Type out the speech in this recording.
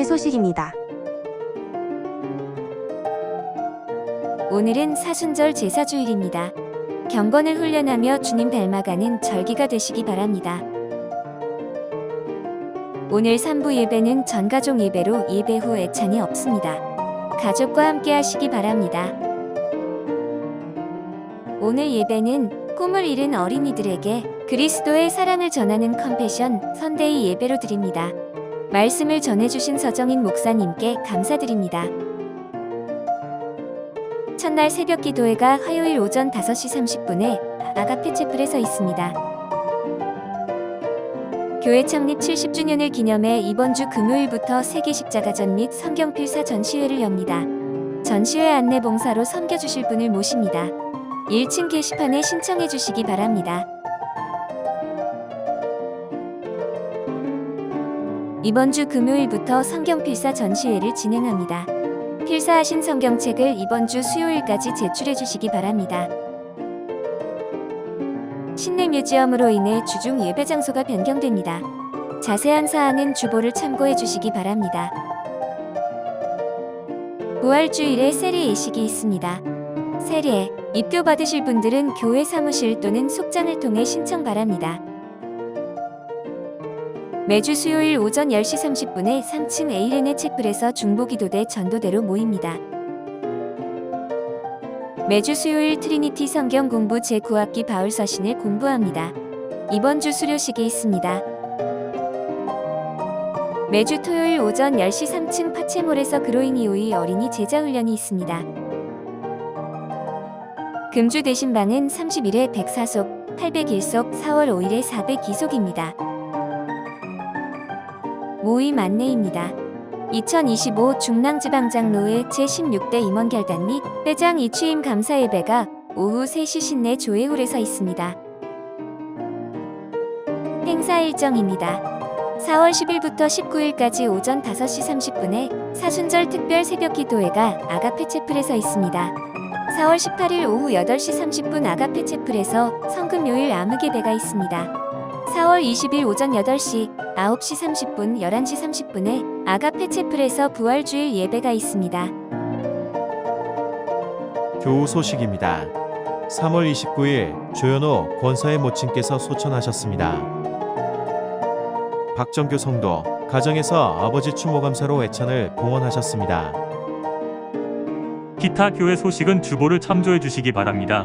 교회 소식입니다. 오늘은 사순절 제사 주일입니다. 경건을 훈련하며 주님 닮아가는 절기가 되시기 바랍니다. 오늘 3부 예배는 전가족 예배로 예배 후 애찬이 없습니다. 가족과 함께 하시기 바랍니다. 오늘 예배는 꿈을 잃은 어린이들에게 그리스도의 사랑을 전하는 컴패션 선데이 예배로 드립니다. 말씀을 전해주신 서정인 목사님께 감사드립니다. 첫날 새벽 기도회가 화요일 오전 5시 30분에 아가페 채플에서 있습니다. 교회 창립 70주년을 기념해 이번 주 금요일부터 세계 십자가전 및 성경 필사 전시회를 엽니다. 전시회 안내 봉사로 섬겨주실 분을 모십니다. 1층 게시판에 신청해 주시기 바랍니다. 이번 주 금요일부터 성경 필사 전시회를 진행합니다. 필사하신 성경책을 이번 주 수요일까지 제출해 주시기 바랍니다. 신내 뮤지엄으로 인해 주중 예배 장소가 변경됩니다. 자세한 사항은 주보를 참고해 주시기 바랍니다. 부활주일에 세례 예식이 있습니다. 세례, 입교 받으실 분들은 교회 사무실 또는 속장을 통해 신청 바랍니다. 매주 수요일 오전 10시 30분에 3층 에이렌의 채플에서 중보기도대 전도대로 모입니다. 매주 수요일 트리니티 성경 공부 제9학기 바울 서신을 공부합니다. 이번 주 수료식이 있습니다. 매주 토요일 오전 10시 3층 파체몰에서 그로잉 이오이 어린이 제자 훈련이 있습니다. 금주 대신방은 31회 104속, 801속, 4월 5일에 402속입니다. 모임 안내입니다. 2025 중랑지방장로회 제16대 임원결단 및 회장 이취임 감사 예배가 오후 3시 신내 조회홀에서 있습니다. 행사 일정입니다. 4월 10일부터 19일까지 오전 5시 30분에 사순절 특별 새벽 기도회가 아가페 채플에서 있습니다. 4월 18일 오후 8시 30분 아가페 채플에서 성금요일 암흑예배가 있습니다. 4월 20일 오전 8시, 9시 30분, 11시 30분에 아가페 채플에서 부활주일 예배가 있습니다. 교우 소식입니다. 3월 29일 조현호 권사의 모친께서 소천하셨습니다. 박정규 성도 가정에서 아버지 추모감사로 애찬을 봉헌하셨습니다. 기타 교회 소식은 주보를 참조해 주시기 바랍니다.